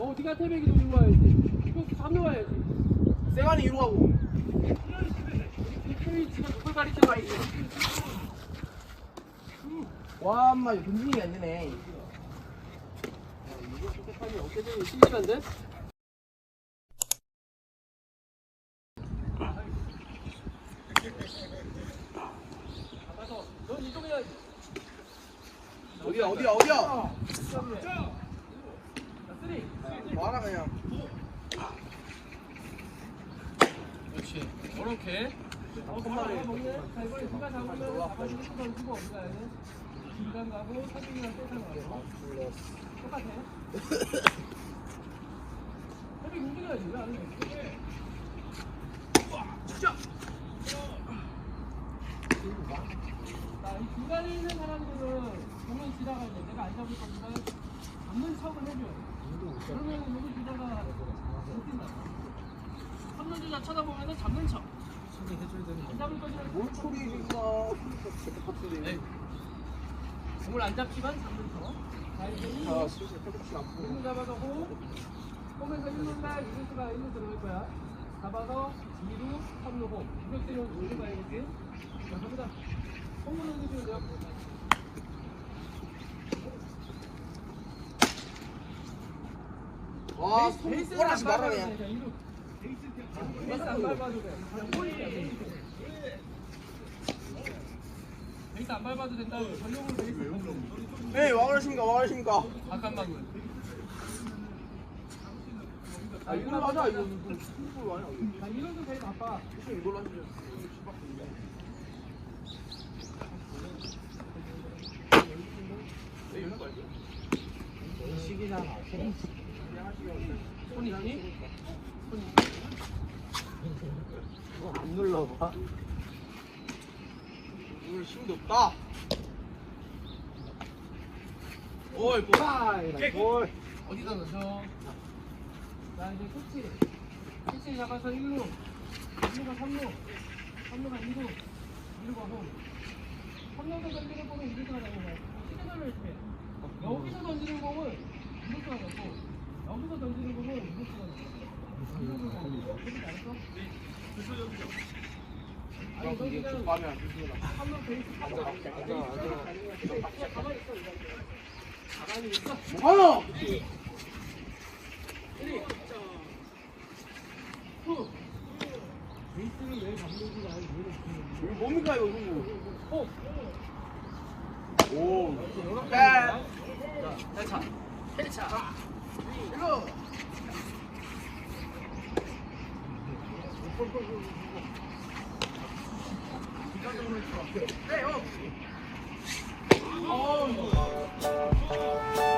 어, 네가 태백이 돌리고 와야지. 이거 잡는 와야지. 세관이 이리로 가고. 태백이 지금 그걸 가리쳐 와야지. 와, 엄마, 던지는 안 되네. 이거 심심한데? 잡아서 넌 이동해야지. 어디야, 어디야, 어디야? 와라, 그냥. 그렇지. 이렇게. 어, 금방 먹네. 자, 이번에 누가 잡으면 잡아주고 또 던지고 어디 가야 돼? 중간 가고 사진이랑 세상 가고. 똑같아. 태백 움직여야지. 왜안 해? 자, 이 중간에 있는 사람들은 지나갈 때 내가 안 잡을 거니까 잡는 척을 해줘야 돼. 그러면 여기 주자가 못 뛴다. 잡는 주자 쳐다보면 잡는 척. 안 잡을 거지만 뭔 소리구나. 네. 공을 안 잡지만 잡는 척. 자, 이제 자, 슬슬 팔꿈치 안. 공을 잡아서 호. 홈에서 1루날 2루수가 1루 들어갈 거야. 잡아서 2루, 3루 홈. 이렇게는 올려 가야겠지? 자, 갑니다. 홈으로 해주시면 돼요. 와, 베이스- 손 마라, 밟아도 그냥. 베이스 안 밟아도 돼. 그냥 볼이야, 베이스. 베이스 안 밟아도 된다고. 전용으로 베이스 밟는 에이, 와 그러십니까, 와 그러십니까. 잠깐만. 아, 이걸로 하자, 이거. 이걸로 하자. 나 이런도 제일 바빠. 이걸로 하자. 손이 나니? 안 눌러봐. 오늘 힘도 없다. 어이, 볼. 볼. 어디다 넣죠? 자 이제 코치 코치 잡아서 1루 1루가 3루 3루가 2루 2루가 홈 3루에서 던지는 공은 2루수가 잡는 거야 이렇게 해. 여기서 던지는 공은 2루수가 잡고 여기서 던지는 공은 2루수가 잡고 3루를 잡고 그렇게 알았어? 아니 너 그냥 마음에 안 드시구나. 3루 베이스 가자 가만히 있어 가만히 있어 하나! 베이스를 왜 잡는지 나는 이해를 못했는데. 이거 뭡니까, 이거, 이거. 어? 오. 이렇게 백. 자, 헬차. 헬차. 이거. 네, 어.